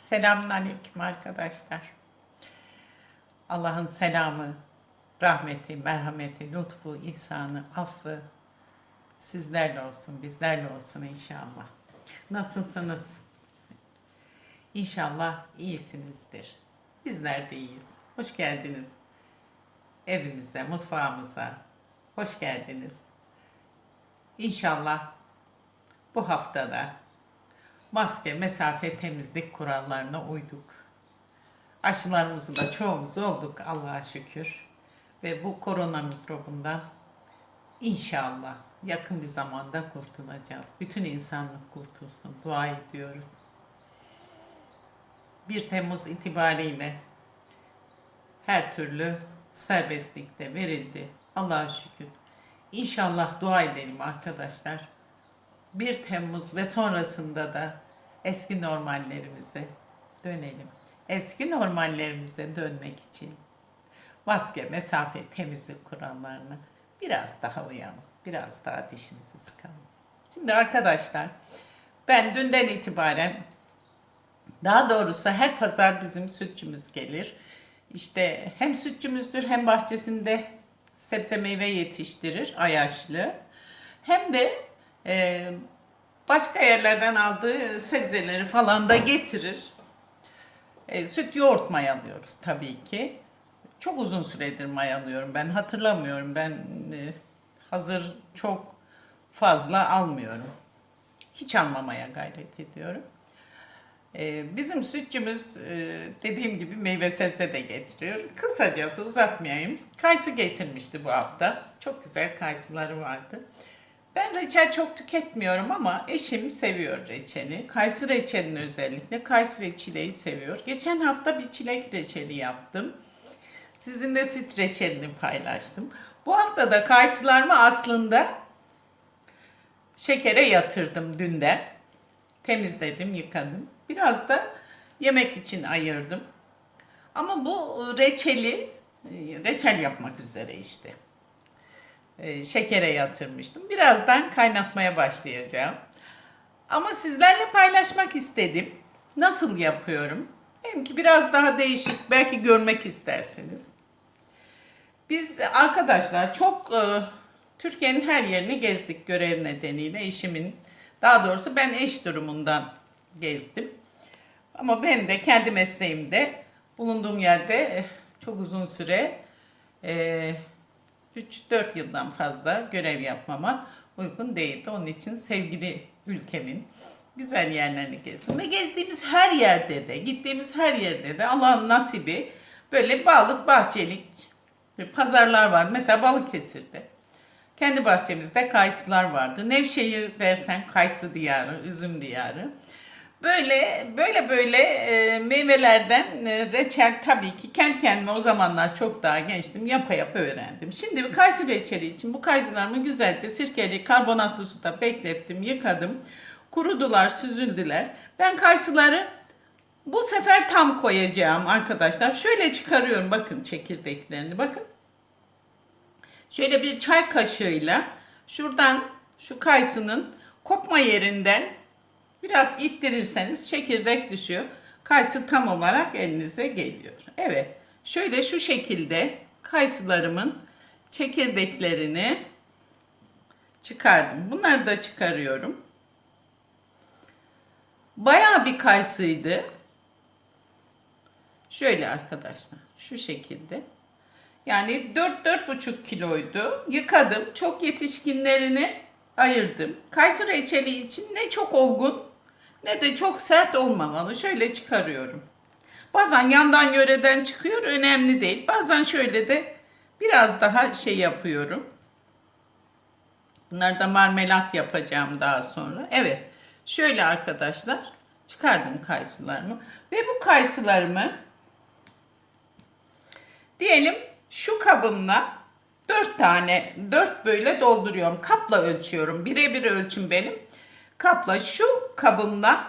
Selamünaleyküm arkadaşlar. Allah'ın selamı, rahmeti, merhameti, lütfu, ihsanı, affı sizlerle olsun, bizlerle olsun inşallah. Nasılsınız? İnşallah iyisinizdir. Bizler de iyiyiz. Hoş geldiniz evimize, mutfağımıza. Hoş geldiniz. İnşallah bu haftada maske, mesafe, temizlik kurallarına uyduk. Aşılarımızı da çoğumuz olduk Allah'a şükür. Ve bu korona mikrobundan inşallah yakın bir zamanda kurtulacağız. Bütün insanlık kurtulsun. Dua ediyoruz. 1 Temmuz itibariyle her türlü serbestlik de verildi. Allah'a şükür. İnşallah dua edelim arkadaşlar. 1 Temmuz ve sonrasında da eski normallerimize dönelim. Eski normallerimize dönmek için maske, mesafe, temizlik kurallarına biraz daha uyalım. Biraz daha dişimizi sıkalım. Şimdi arkadaşlar ben dünden itibaren daha doğrusu her pazar bizim sütçümüz gelir. İşte hem sütçümüzdür hem bahçesinde sebze meyve yetiştirir ayaşlı. Hem de e, başka yerlerden aldığı sebzeleri falan da getirir. E, süt yoğurt mayalıyoruz tabii ki. Çok uzun süredir mayalıyorum ben hatırlamıyorum ben e, hazır çok fazla almıyorum. Hiç almamaya gayret ediyorum. Ee, Bizim sütçümüz e, dediğim gibi meyve sebze de getiriyor. Kısacası uzatmayayım. Kayısı getirmişti bu hafta. Çok güzel kayısıları vardı. Ben reçel çok tüketmiyorum ama eşim seviyor reçeli. Kayısı reçelini özellikle. Kayısı ve çileği seviyor. Geçen hafta bir çilek reçeli yaptım. Sizinle süt reçelini paylaştım. Bu hafta da kayısılarımı aslında şekere yatırdım dünden. Temizledim, yıkadım. Biraz da yemek için ayırdım. Ama bu reçeli, reçel yapmak üzere işte. Ee, Şekere yatırmıştım. Birazdan kaynatmaya başlayacağım. Ama sizlerle paylaşmak istedim. Nasıl yapıyorum? Benimki biraz daha değişik. Belki görmek istersiniz. Biz arkadaşlar çok e, Türkiye'nin her yerini gezdik görev nedeniyle eşimin. Daha doğrusu ben eş durumundan gezdim. Ama ben de kendi mesleğimde bulunduğum yerde eh, çok uzun süre eh, 3-4 yıldan fazla görev yapmama uygun değildi. Onun için sevgili ülkemin güzel yerlerini gezdim. Ve gezdiğimiz her yerde de, gittiğimiz her yerde de Allah'ın nasibi böyle balık, bahçelik pazarlar var. Mesela Balıkesir'de. Kendi bahçemizde kayısılar vardı. Nevşehir dersen kayısı diyarı, üzüm diyarı. Böyle böyle böyle e, meyvelerden e, reçel tabii ki kendi kendime o zamanlar çok daha gençtim yapa yapa öğrendim. Şimdi bir kayısı reçeli için bu kayısılarımı güzelce sirkeli karbonatlı suda beklettim, yıkadım. Kurudular, süzüldüler. Ben kayısıları bu sefer tam koyacağım arkadaşlar. Şöyle çıkarıyorum bakın çekirdeklerini bakın. Şöyle bir çay kaşığıyla şuradan şu kayısının kopma yerinden biraz ittirirseniz çekirdek düşüyor. Kayısı tam olarak elinize geliyor. Evet. Şöyle şu şekilde kayısılarımın çekirdeklerini çıkardım. Bunları da çıkarıyorum. Bayağı bir kayısıydı. Şöyle arkadaşlar. Şu şekilde. Yani 4-4,5 kiloydu. Yıkadım. Çok yetişkinlerini ayırdım. Kayısı reçeli için ne çok olgun ne de çok sert olmamalı. Şöyle çıkarıyorum. Bazen yandan yöreden çıkıyor. Önemli değil. Bazen şöyle de biraz daha şey yapıyorum. Bunlar da marmelat yapacağım daha sonra. Evet. Şöyle arkadaşlar çıkardım kayısılarımı. Ve bu kayısılarımı diyelim şu kabımla dört tane, dört böyle dolduruyorum. Kapla ölçüyorum. Birebir ölçüm benim. Kapla şu kabımla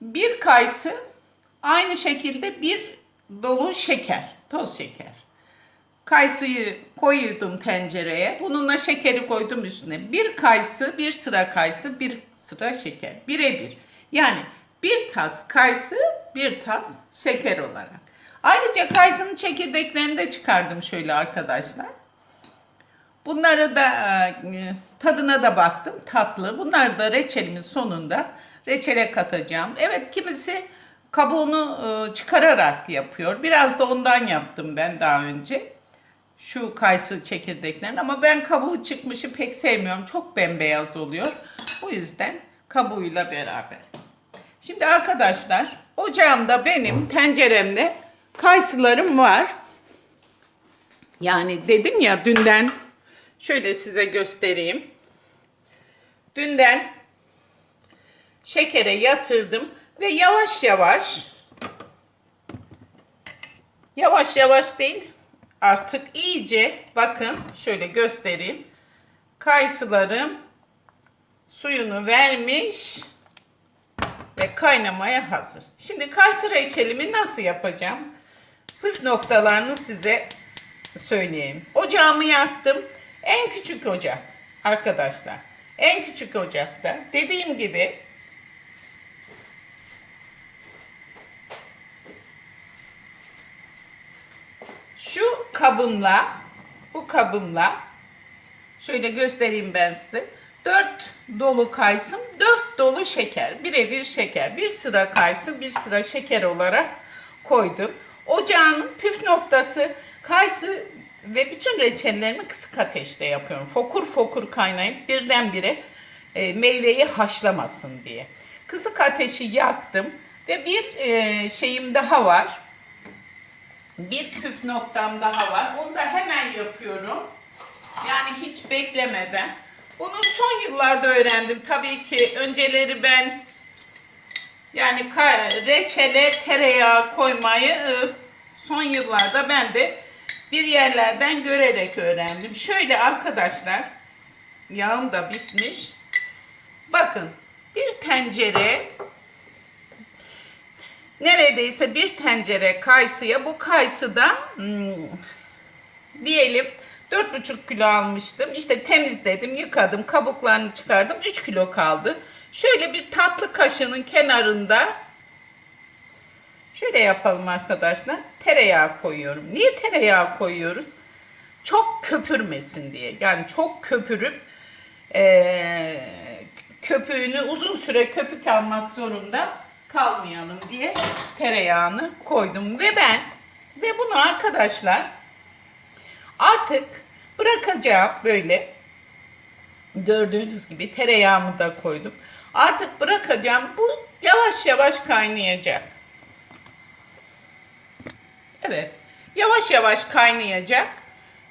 bir kayısı aynı şekilde bir dolu şeker, toz şeker. Kayısıyı koydum tencereye. Bununla şekeri koydum üstüne. Bir kayısı, bir sıra kayısı, bir sıra şeker. Birebir. Yani bir tas kayısı, bir tas şeker olarak. Ayrıca kayısının çekirdeklerini de çıkardım şöyle arkadaşlar. Bunları da e, tadına da baktım tatlı. Bunları da reçelimin sonunda reçele katacağım. Evet kimisi kabuğunu e, çıkararak yapıyor. Biraz da ondan yaptım ben daha önce. Şu kayısı çekirdeklerini ama ben kabuğu çıkmışı pek sevmiyorum. Çok bembeyaz oluyor. O yüzden kabuğuyla beraber. Şimdi arkadaşlar ocağımda benim tenceremde kayısılarım var. Yani dedim ya dünden şöyle size göstereyim. Dünden şekere yatırdım ve yavaş yavaş yavaş yavaş değil artık iyice bakın şöyle göstereyim. Kayısılarım suyunu vermiş ve kaynamaya hazır. Şimdi kayısı reçelimi nasıl yapacağım? Püf noktalarını size söyleyeyim. Ocağımı yaktım. En küçük ocak arkadaşlar. En küçük ocakta dediğim gibi şu kabımla bu kabımla şöyle göstereyim ben size. 4 dolu kaysım, 4 dolu şeker. Birebir şeker. Bir sıra kaysı, bir sıra şeker olarak koydum. Ocağın püf noktası kayısı ve bütün reçellerimi kısık ateşte yapıyorum. Fokur fokur kaynayıp birdenbire e, meyveyi haşlamasın diye. Kısık ateşi yaktım ve bir e, şeyim daha var. Bir püf noktam daha var. Onu da hemen yapıyorum. Yani hiç beklemeden. Bunu son yıllarda öğrendim. Tabii ki önceleri ben yani reçele tereyağı koymayı e, son yıllarda ben de bir yerlerden görerek öğrendim. Şöyle arkadaşlar yağım da bitmiş. Bakın bir tencere neredeyse bir tencere kayısıya bu kayısıda hmm, diyelim 4,5 kilo almıştım. İşte temizledim, yıkadım, kabuklarını çıkardım. 3 kilo kaldı. Şöyle bir tatlı kaşığının kenarında şöyle yapalım arkadaşlar. Tereyağı koyuyorum. Niye tereyağı koyuyoruz? Çok köpürmesin diye. Yani çok köpürüp eee, köpüğünü uzun süre köpük almak zorunda kalmayalım diye tereyağını koydum. Ve ben ve bunu arkadaşlar Artık bırakacağım böyle. Gördüğünüz gibi tereyağımı da koydum. Artık bırakacağım. Bu yavaş yavaş kaynayacak. Evet. Yavaş yavaş kaynayacak.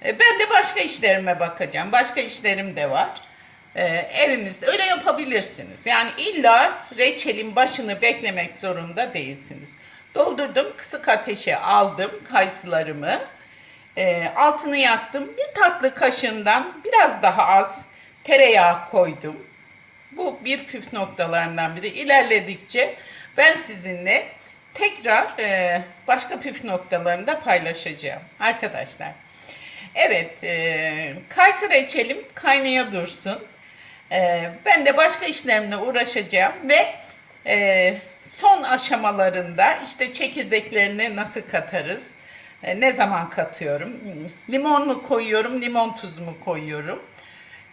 E, Ben de başka işlerime bakacağım. Başka işlerim de var. Ee, evimizde öyle yapabilirsiniz. Yani illa reçelin başını beklemek zorunda değilsiniz. Doldurdum, kısık ateşe aldım kayısılarımı. Ee, altını yaktım. Bir tatlı kaşığından biraz daha az tereyağı koydum. Bu bir püf noktalarından biri. İlerledikçe ben sizinle tekrar e, başka püf noktalarını da paylaşacağım arkadaşlar. Evet, e, kayısı reçelim kaynaya dursun. E, ben de başka işlerimle uğraşacağım ve e, son aşamalarında işte çekirdeklerini nasıl katarız, e, ne zaman katıyorum, limon mu koyuyorum, limon tuzu mu koyuyorum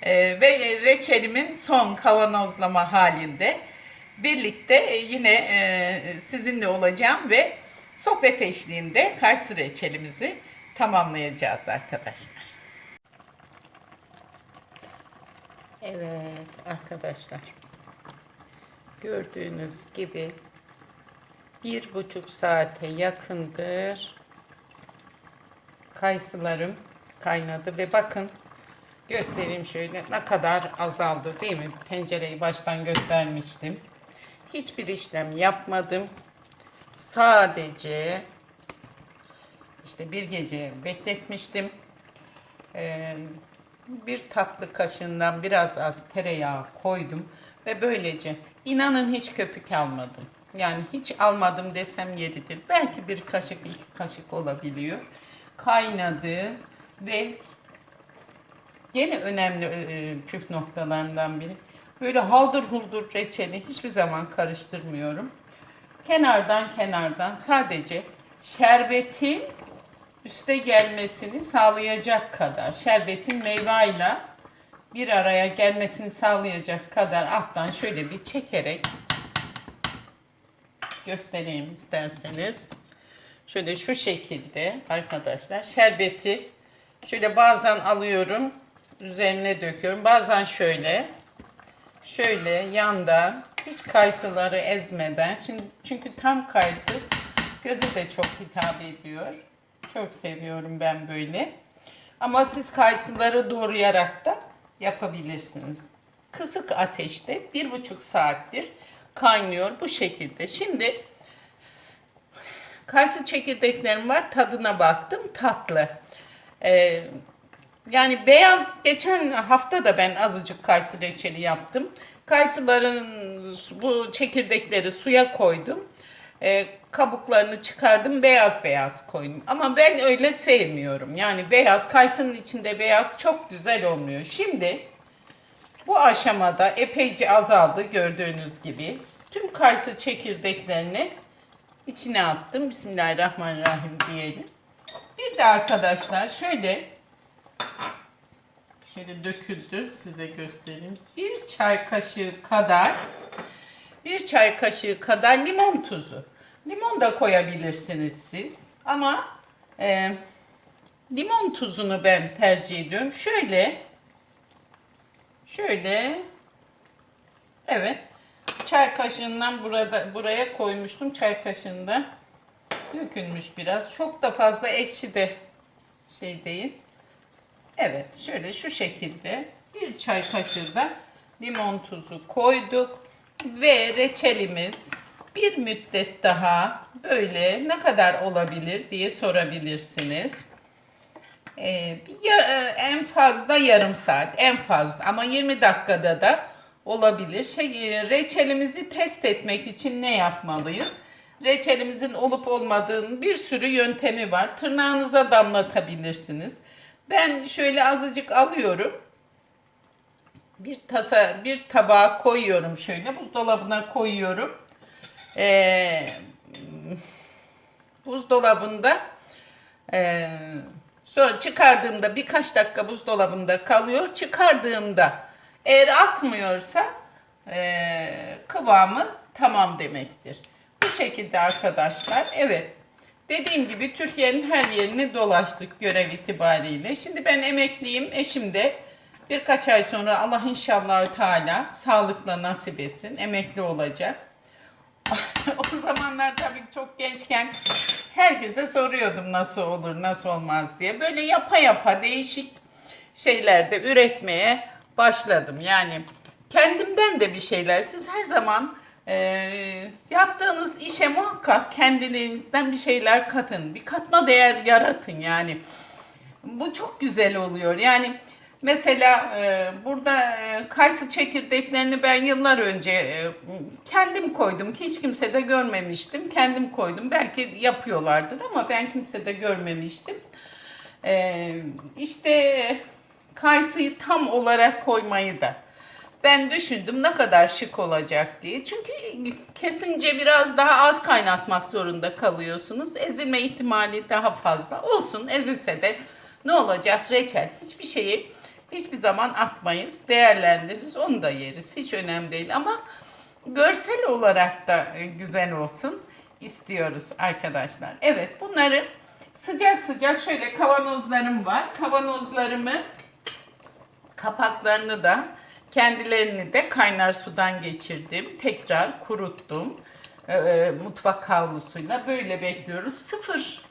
e, ve reçelimin son kavanozlama halinde birlikte e, yine e, sizinle olacağım ve sohbet eşliğinde kayısı reçelimizi tamamlayacağız arkadaşlar. Evet arkadaşlar. Gördüğünüz gibi bir buçuk saate yakındır kayısılarım kaynadı ve bakın göstereyim şöyle ne kadar azaldı değil mi? Tencereyi baştan göstermiştim. Hiçbir işlem yapmadım. Sadece işte bir gece bekletmiştim. Ee, bir tatlı kaşığından biraz az tereyağı koydum ve böylece inanın hiç köpük almadım. Yani hiç almadım desem yeridir. Belki bir kaşık iki kaşık olabiliyor. Kaynadı ve gene önemli e, püf noktalarından biri. Böyle haldır huldur reçeli hiçbir zaman karıştırmıyorum. kenardan kenardan sadece şerbetin üste gelmesini sağlayacak kadar şerbetin meyveyle bir araya gelmesini sağlayacak kadar alttan şöyle bir çekerek göstereyim isterseniz. Şöyle şu şekilde arkadaşlar şerbeti şöyle bazen alıyorum üzerine döküyorum. Bazen şöyle şöyle yandan hiç kayısıları ezmeden şimdi çünkü tam kayısı göze de çok hitap ediyor. Çok seviyorum ben böyle. Ama siz kayısıları doğrayarak da yapabilirsiniz. Kısık ateşte bir buçuk saattir kaynıyor bu şekilde. Şimdi kayısı çekirdeklerim var. Tadına baktım. Tatlı. Ee, yani beyaz geçen hafta da ben azıcık kayısı reçeli yaptım. Kayısıların bu çekirdekleri suya koydum. Ee, kabuklarını çıkardım beyaz beyaz koydum. Ama ben öyle sevmiyorum. Yani beyaz kayısının içinde beyaz çok güzel olmuyor. Şimdi bu aşamada epeyce azaldı gördüğünüz gibi. Tüm kayısı çekirdeklerini içine attım. Bismillahirrahmanirrahim diyelim. Bir de arkadaşlar şöyle şöyle döküldü size göstereyim. Bir çay kaşığı kadar bir çay kaşığı kadar limon tuzu. Limon da koyabilirsiniz siz. Ama e, limon tuzunu ben tercih ediyorum. Şöyle şöyle evet çay kaşığından burada buraya koymuştum. Çay kaşığında dökülmüş biraz. Çok da fazla ekşi de şey değil. Evet şöyle şu şekilde bir çay kaşığı da limon tuzu koyduk ve reçelimiz bir müddet daha böyle ne kadar olabilir diye sorabilirsiniz. Ee, e, en fazla yarım saat en fazla ama 20 dakikada da olabilir. Şey, e, reçelimizi test etmek için ne yapmalıyız? Reçelimizin olup olmadığının bir sürü yöntemi var. Tırnağınıza damlatabilirsiniz. Ben şöyle azıcık alıyorum. Bir tasa bir tabağa koyuyorum şöyle buzdolabına koyuyorum. Ee, buzdolabında ee, sonra çıkardığımda birkaç dakika buzdolabında kalıyor. Çıkardığımda eğer akmıyorsa ee, kıvamı tamam demektir. Bu şekilde arkadaşlar. Evet. Dediğim gibi Türkiye'nin her yerini dolaştık görev itibariyle. Şimdi ben emekliyim. Eşim de birkaç ay sonra Allah inşallah Teala sağlıkla nasip etsin. Emekli olacak. o zamanlar tabii çok gençken herkese soruyordum nasıl olur, nasıl olmaz diye. Böyle yapa yapa değişik şeylerde üretmeye başladım. Yani kendimden de bir şeyler. Siz her zaman e, yaptığınız işe muhakkak kendinizden bir şeyler katın. Bir katma değer yaratın yani. Bu çok güzel oluyor. Yani mesela e, burada e, kayısı çekirdeklerini ben yıllar önce e, kendim koydum. Hiç kimse de görmemiştim. Kendim koydum. Belki yapıyorlardır ama ben kimse de görmemiştim. E, işte kayısıyı tam olarak koymayı da ben düşündüm ne kadar şık olacak diye. Çünkü kesince biraz daha az kaynatmak zorunda kalıyorsunuz. Ezilme ihtimali daha fazla. Olsun ezilse de ne olacak reçel hiçbir şeyi hiçbir zaman atmayız. Değerlendiririz onu da yeriz. Hiç önemli değil ama görsel olarak da e, güzel olsun istiyoruz arkadaşlar. Evet bunları sıcak sıcak şöyle kavanozlarım var. Kavanozlarımı kapaklarını da kendilerini de kaynar sudan geçirdim. Tekrar kuruttum. Ee, mutfak havlusuyla böyle bekliyoruz. Sıfır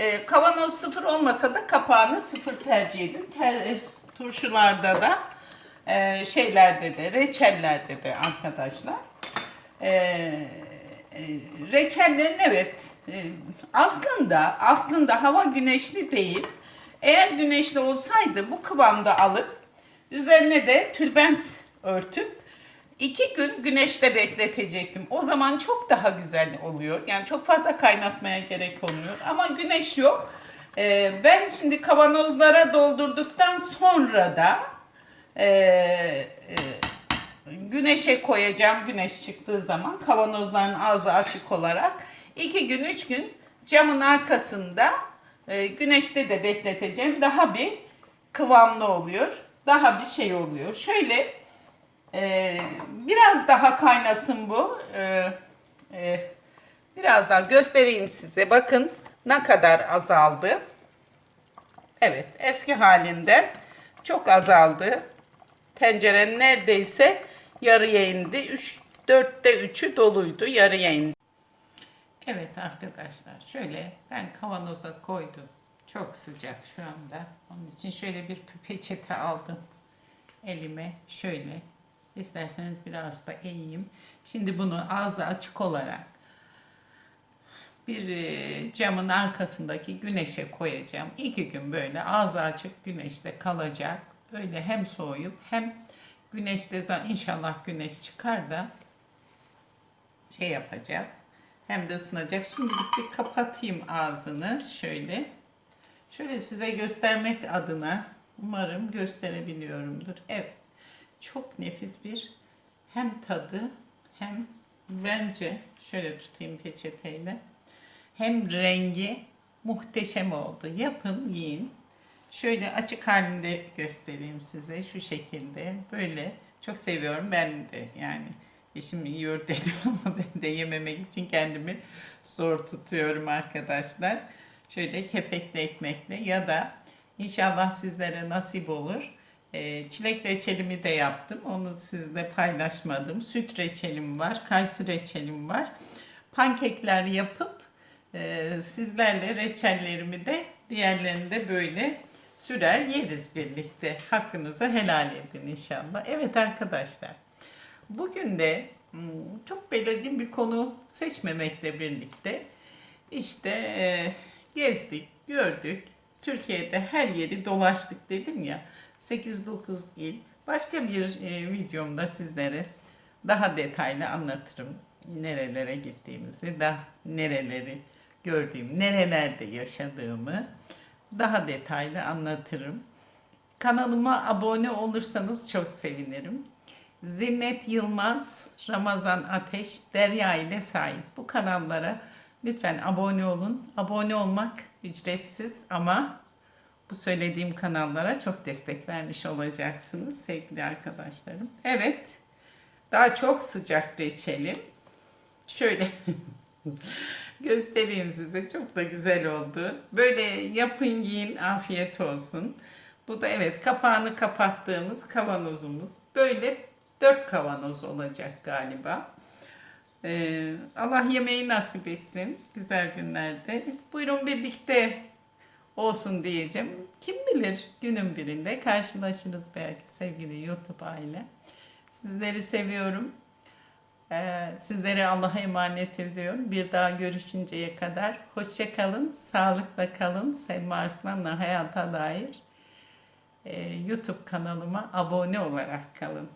e, kavanoz sıfır olmasa da kapağını sıfır tercih edin. Ter, e, turşularda da e, şeylerde de reçellerde de arkadaşlar. E, e, reçellerin evet e, aslında aslında hava güneşli değil. Eğer güneşli olsaydı bu kıvamda alıp üzerine de tülbent örtüp iki gün güneşte bekletecektim. O zaman çok daha güzel oluyor. Yani çok fazla kaynatmaya gerek olmuyor. Ama güneş yok. Ee, ben şimdi kavanozlara doldurduktan sonra da e, e, güneşe koyacağım güneş çıktığı zaman kavanozların ağzı açık olarak. iki gün üç gün camın arkasında e, güneşte de bekleteceğim. Daha bir kıvamlı oluyor. Daha bir şey oluyor. Şöyle e, biraz daha kaynasın bu. E, e, biraz daha göstereyim size. Bakın ne kadar azaldı. Evet eski halinden çok azaldı. Tencerenin neredeyse yarıya indi. 3 4'te 3'ü doluydu. Yarıya indi. Evet arkadaşlar şöyle ben kavanoza koydum. Çok sıcak şu anda. Onun için şöyle bir peçete aldım. Elime şöyle. İsterseniz biraz da eğeyim. Şimdi bunu ağzı açık olarak bir e, camın arkasındaki güneşe koyacağım. İki gün böyle ağzı açık güneşte kalacak. Böyle hem soğuyup hem güneşte inşallah güneş çıkar da şey yapacağız. Hem de ısınacak. Şimdi bir kapatayım ağzını şöyle. Şöyle size göstermek adına umarım gösterebiliyorumdur. Evet. Çok nefis bir hem tadı hem bence şöyle tutayım peçeteyle hem rengi muhteşem oldu. Yapın, yiyin. Şöyle açık halinde göstereyim size şu şekilde. Böyle çok seviyorum ben de yani. Eşim yiyor dedim ama ben de yememek için kendimi zor tutuyorum arkadaşlar. Şöyle kepekli ekmekle ya da inşallah sizlere nasip olur. Ee, çilek reçelimi de yaptım. Onu sizle paylaşmadım. Süt reçelim var, kayısı reçelim var. Pankekler yapıp ee, sizlerle reçellerimi de diğerlerini de böyle sürer yeriz birlikte. Hakkınızı helal edin inşallah. Evet arkadaşlar. Bugün de hmm, çok belirgin bir konu seçmemekle birlikte işte e, gezdik, gördük. Türkiye'de her yeri dolaştık dedim ya. 8-9 il. Başka bir e, videomda sizlere daha detaylı anlatırım. Nerelere gittiğimizi, da nereleri gördüğüm, nerelerde yaşadığımı daha detaylı anlatırım. Kanalıma abone olursanız çok sevinirim. Zinnet Yılmaz, Ramazan Ateş, Derya ile sahip bu kanallara lütfen abone olun. Abone olmak ücretsiz ama bu söylediğim kanallara çok destek vermiş olacaksınız sevgili arkadaşlarım. Evet, daha çok sıcak reçelim. Şöyle göstereyim size. Çok da güzel oldu. Böyle yapın yiyin afiyet olsun. Bu da evet kapağını kapattığımız kavanozumuz. Böyle dört kavanoz olacak galiba. Ee, Allah yemeği nasip etsin güzel günlerde. Buyurun birlikte olsun diyeceğim. Kim bilir günün birinde karşılaşırız belki sevgili YouTube aile. Sizleri seviyorum. Ee, sizlere Allah'a emanet ediyorum. Bir daha görüşünceye kadar hoşça kalın, sağlıkla kalın. Selma Arslan'la hayata dair e, YouTube kanalıma abone olarak kalın.